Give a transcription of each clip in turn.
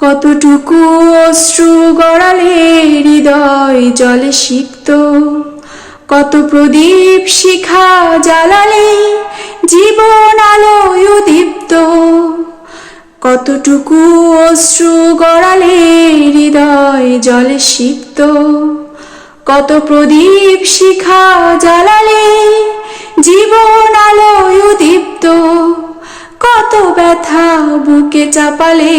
কতটুকু অশ্রু গড়ালে হৃদয় জলে সিক্ত? কত প্রদীপ শিখা জ্বালালে জীবন আলোয় দীপ্ত কতটুকু অশ্রু গড়ালে হৃদয় জলে সিক্ত? কত প্রদীপ শিখা জ্বালালে জীবন আলোয় দীপ্ত কত ব্যথা বুকে চাপালে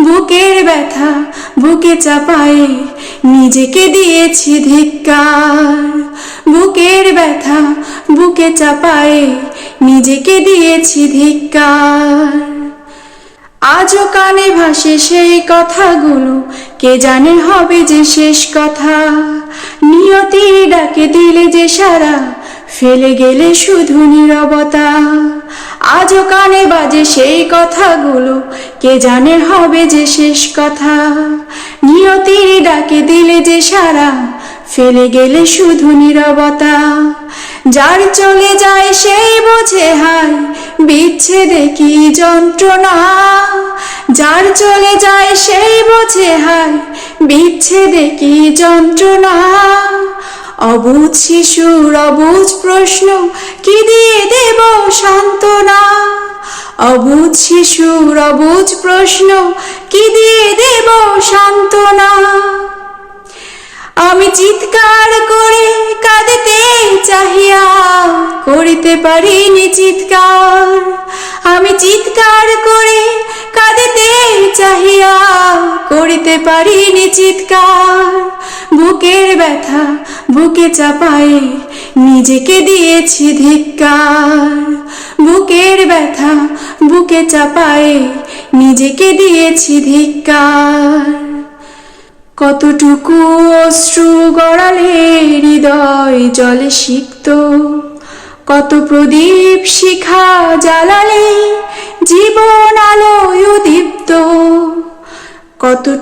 বুকের ব্যথা, বুকে চাপায়ে নিজেকে দিয়েছি ধিক্কার। বুকের ব্যথা, বুকে চাপায়ে নিজেকে দিয়েছি ধিক্কার। আজও কানে ভাসে সেই কথাগুলো, কে জানে হবে যে শেষ কথা। নিয়তি ডাকে দিলে যে সারা, ফেলে গেলে শুধু নীরবতা। আজও কানে বাজে সেই কথাগুলো কে জানে হবে যে শেষ কথা? নিয়তির ডাকে দিলে যে সারা, ফেলে গেলে শুধু নিরবতা। যার চলে যায় সেই বোঝে হায়, বিচ্ছেদে কি যন্ত্রণা? যার চলে যায় সেই বোঝে হায়, বিচ্ছেদে কি যন্ত্রণা? অবুঝ শিশুর অবুঝ প্রশ্ন, কি দিয়ে দেব সান্ত্বনা? অবুঝ শিশুর অবুঝ প্রশ্ন, কি দিয়ে দেব সান্ত্বনা? আমি চিৎকার করে কাঁদিতে চাহিয়া করিতে পারিনি চিৎকার। আমি চিৎকার করে কাঁদিতে চাহিয়া করিতে পারিনি চিৎকার। বুকের ব্যথা বুকে চাপায়ে নিজেকে দিয়েছি ধিক্কার। বুকের ব্যথা বুকে চাপায়ে নিজেকে দিয়েছি ধিক্কার। কতটুকু অশ্রু গড়ালে হৃদয় জলে সিক্ত, কত প্রদীপ শিখা জ্বালালে জীবন আলোয় দীপ্ত